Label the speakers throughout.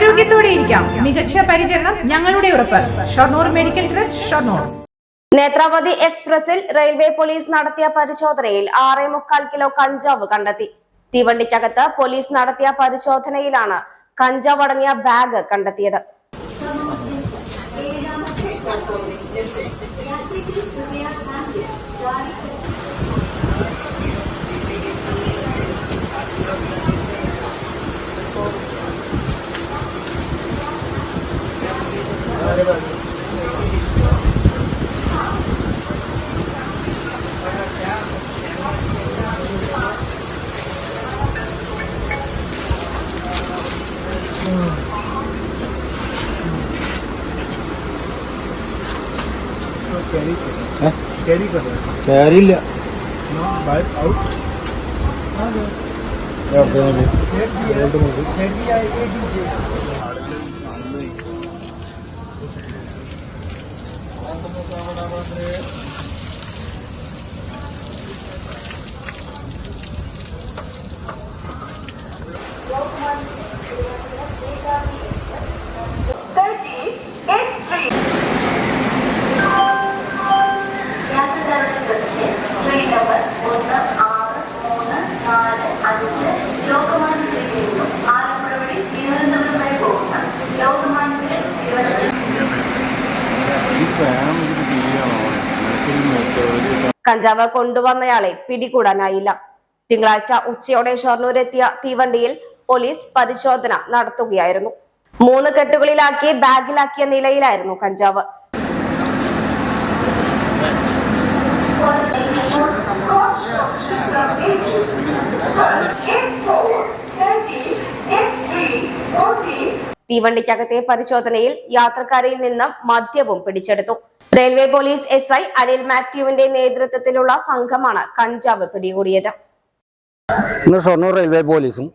Speaker 1: ആരോഗ്യത്തോടെ ഇരിക്കാം. മികച്ച പരിചരണം ഞങ്ങളുടെ ഉറപ്പ്. Shoranur medical trust Shoranur.
Speaker 2: Netravati എക്സ്പ്രസിൽ റെയിൽവേ പോലീസ് നടത്തിയ പരിശോധനയിൽ ആറേ മുക്കാൽ കിലോ കഞ്ചാവ് കണ്ടെത്തി. തീവണ്ടിക്കകത്ത് പോലീസ് നടത്തിയ പരിശോധനയിലാണ് കഞ്ചാവ് അടങ്ങിയ ബാഗ് കണ്ടെത്തിയത്.
Speaker 3: कैरी
Speaker 4: कर रहा है कैरी ले बाय आउट हाँ सर या बोल दो बोल दो कैरी आए एक ही ಮಾತನಾಡುವ
Speaker 2: കഞ്ചാവ് കൊണ്ടുവന്നയാളെ പിടികൂടാനായില്ല. തിങ്കളാഴ്ച ഉച്ചയോടെ ഷൊർണൂരെത്തിയ തീവണ്ടിയിൽ പോലീസ് പരിശോധന നടത്തുകയായിരുന്നു. മൂന്ന് കെട്ടുകളിലാക്കി ബാഗിലാക്കിയ നിലയിലായിരുന്നു കഞ്ചാവ്. തീവണ്ടിക്കകത്തെ പരിശോധനയിൽ യാത്രക്കാരിൽ നിന്ന് മദ്യവും പിടിച്ചെടുത്തു. Railway police S I Anil മാത്യുവിന്റെ നേതൃത്വത്തിലുള്ള സംഘമാണ് കഞ്ചാവ് പിടികൂടിയത്.
Speaker 3: ഇന്ന് ഷൊർണൂർ റെയിൽവേ പോലീസും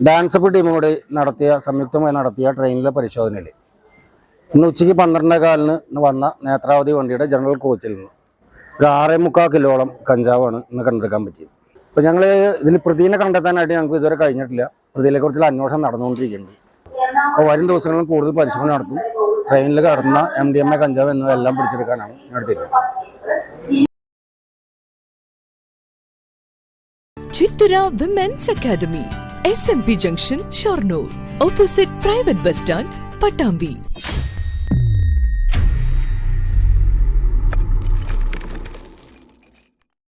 Speaker 3: ഡാൻസപ്പ് ടീമും കൂടി നടത്തിയ സംയുക്തമായി നടത്തിയ ട്രെയിനിലെ പരിശോധനയിൽ ഇന്ന് ഉച്ചയ്ക്ക് പന്ത്രണ്ടേ കാലിന് വന്ന നേത്രാവതി വണ്ടിയുടെ ജനറൽ കോച്ചിൽ നിന്ന് ഒരു ആറേ മുക്കാൽ കിലോളം കഞ്ചാവാണ് ഇന്ന് കണ്ടെടുക്കാൻ പറ്റിയത്. അപ്പോൾ ഞങ്ങൾ ഇതിൽ പ്രതിനെ കണ്ടെത്താനായിട്ട് ഞങ്ങൾക്ക് ഇതുവരെ കഴിഞ്ഞിട്ടില്ല. പ്രതിയെ കുറിച്ചുള്ള അന്വേഷണം നടന്നുകൊണ്ടിരിക്കുന്നുണ്ട്. അപ്പോൾ വരും ദിവസങ്ങളിൽ കൂടുതൽ പരിശോധന നടത്തും. ട്രെയിനിൽ കടന്ന എം ഡി എം എ കഞ്ചാവ് എന്നതെല്ലാം പിടിച്ചെടുക്കാനാണ് നടത്തിയിരുന്നത് തീരുമാനം.
Speaker 5: ചിത്തുര women's academy S M P junction Shoranur opposite private bus stand Pattambi